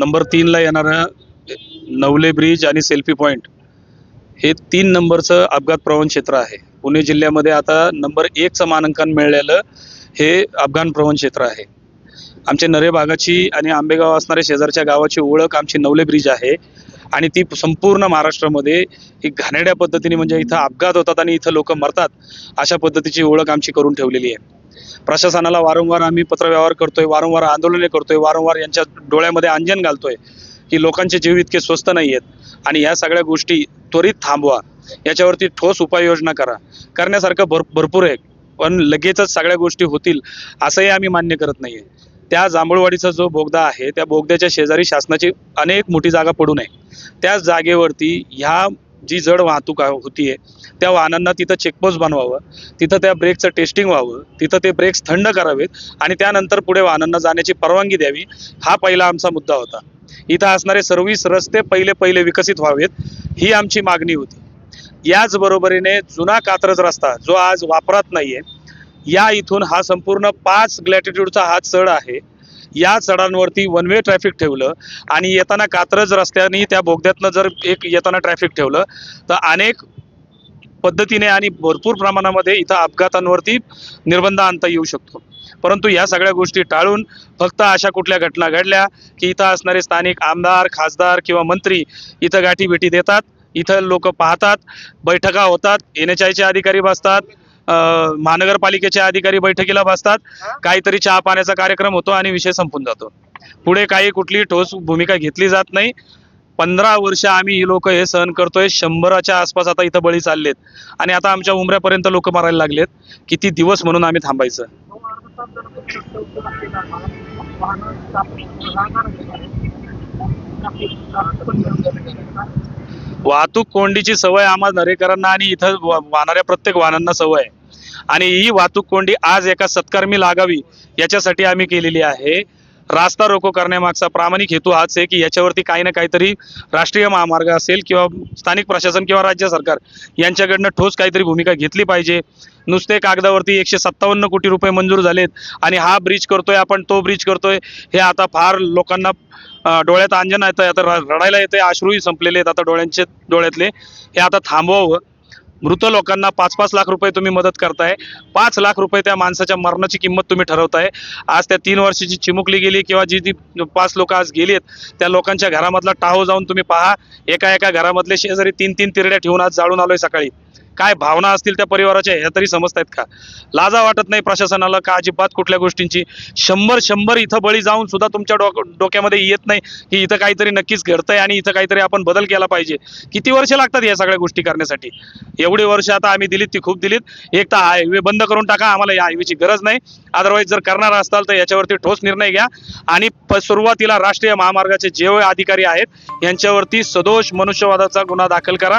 Number तीनला येणारं Navale bridge आणि सेल्फी पॉईंट हे तीन नंबरचं अपघात प्रवण क्षेत्र आहे. पुणे जिल्ह्यामध्ये आता नंबर एकचं मानांकन मिळालेलं हे अपघात प्रवण क्षेत्र आहे. आमच्या नरे भागाची आणि आंबेगाव असणाऱ्या शेजारच्या गावाची ओळख आमची नवले ब्रिज आहे. आणि ती संपूर्ण महाराष्ट्रामध्ये ही घाणेरड्या पद्धतीने म्हणजे इथं अपघात होतात आणि इथं लोक मरतात अशा पद्धतीची ओळख आमची करून ठेवलेली आहे. प्रशासनाला वारंवार आम्ही पत्रव्यवहार करतोय वारंवार आंदोलने करतोय वारंवार यांच्या डोळ्यामध्ये अंजन घालतोय की लोकांचे जीव इतके स्वस्त नाही आहेत आणि या सगळ्या गोष्टी त्वरित थांबवा. याच्यावरती ठोस उपाययोजना करा. करण्यासारखं भर भरपूर आहे पण लगेचच सगळ्या गोष्टी होतील असंही आम्ही मान्य करत नाहीये. त्या जांभूळवाडीचा जो बोगदा आहे त्या बोगद्याच्या शेजारी शासनाची अनेक मोठी जागा पडू नये. त्या जागेवरती ह्या जी जड वाहतूक आहे- होतीये त्या वाहनांना तिथं चेकपोस्ट बनवावं तिथं त्या ब्रेकचं टेस्टिंग व्हावं तिथं ते ब्रेक्स थंड करावेत आणि त्यानंतर पुढे वाहनांना जाण्याची परवानगी द्यावी हा पहिला आमचा मुद्दा होता. इथं असणारे सर्व्हिस रस्ते पहिले पहिले विकसित व्हावेत ही आमची मागणी होती. याच बरोबरीने जुना कात्रज रस्ता जो आज वापरात नाहीये या इथून हा संपूर्ण पाच ग्लॅटिट्यूडचा हा चढ आहे. या चढांवरती वन वे ट्रॅफिक ठेवलं आणि येताना कात्रज रस्त्याने त्या बोगद्यातनं जर एक येताना ट्रॅफिक ठेवलं तर अनेक पद्धतीने आणि भरपूर प्रमाणामध्ये इथं अपघातांवरती निर्बंध आणता येऊ शकतो. परंतु या सगळ्या गोष्टी टाळून फक्त अशा कुठल्या घटना घडल्या की इथं असणारे स्थानिक आमदार खासदार किंवा मंत्री इथं गाठी भेटी देतात इथं लोक पाहतात बैठका होतात एन एच आयचे अधिकारी बसतात महानगरपालिकेचे अधिकारी बैठकीला बसतात. काहीतरी चहा पाण्याचा कार्यक्रम होतो आणि विषय संपून जातो. पुढे काही कुठली ठोस भूमिका घेतली जात नाही. पंधरा वर्ष आम्ही ही लोक हे सहन करतोय. शंभराच्या आसपास आता इथं बळी चाललेत. आणि आता आमच्या उमऱ्यापर्यंत लोक मारायला लागलेत. किती दिवस म्हणून आम्ही थांबायचं? वाहतूक कोंडीची सवय आम्हा नरेकरांना आणि इथं वाहणाऱ्या प्रत्येक वाहनांना सवय आहे. आणि ही वाहतूक कोंडी आज एका सत्कर्मी लागावी याच्यासाठी आम्ही केलेली आहे. रास्ता रोको करण्यामागचा प्रामाणिक हेतू हाच आहे की याच्यावरती काही ना काहीतरी राष्ट्रीय महामार्ग असेल किंवा स्थानिक प्रशासन किंवा राज्य सरकार यांच्याकडनं ठोस काहीतरी भूमिका घेतली पाहिजे. नुसते कागदावरती एकशे सत्तावन्न कोटी रुपये मंजूर झालेत आणि हा ब्रिज करतोय आपण तो ब्रिज करतोय हे आता फार लोकांना डोळ्यात अंजन येतं आता र- रडायला येतं अश्रूही संपलेले आहेत आता डोळ्यांचे डोळ्यातले. हे आता थांबवावं. मृत लोकांना पाच पाच लाख रुपये तुम्ही मदत करताय. पाच लाख रुपये त्या माणसाच्या मरणाची किंमत तुम्ही ठरवताय. आज त्या तीन वर्षाची चिमुकली गेली किंवा जी जी पाच लोक आज गेली आहेत त्या लोकांच्या घरामधला टाहो जाऊन तुम्ही पहा. एका एका घरामधले शेजारी तीन तीन तिरड्या ठेवून आज जाळून आलोय सकाळी. काय भावना असतील त्या परिवाराच्या ह्या तरी समजतायत का? लाजा वाटत नाही प्रशासनाला का अजिबात कुठल्या गोष्टींची? शंभर शंभर इथं बळी जाऊन सुद्धा तुमच्या डोक डोक्यामध्ये येत नाही. की इथं काहीतरी नक्कीच घडतंय आणि इथं काहीतरी आपण बदल केला पाहिजे. किती वर्ष लागतात या सगळ्या गोष्टी करण्यासाठी? एवढी वर्ष आता आम्ही दिलीत ती खूप दिलीत. एक तर हायवे बंद करून टाका आम्हाला या हायवेची गरज नाही. अदरवाईज जर करणार असाल तर याच्यावरती ठोस निर्णय घ्या. आणि सुरुवातीला राष्ट्रीय महामार्गाचे जे अधिकारी आहेत यांच्यावरती सदोष मनुष्यवादाचा गुन्हा दाखल करा.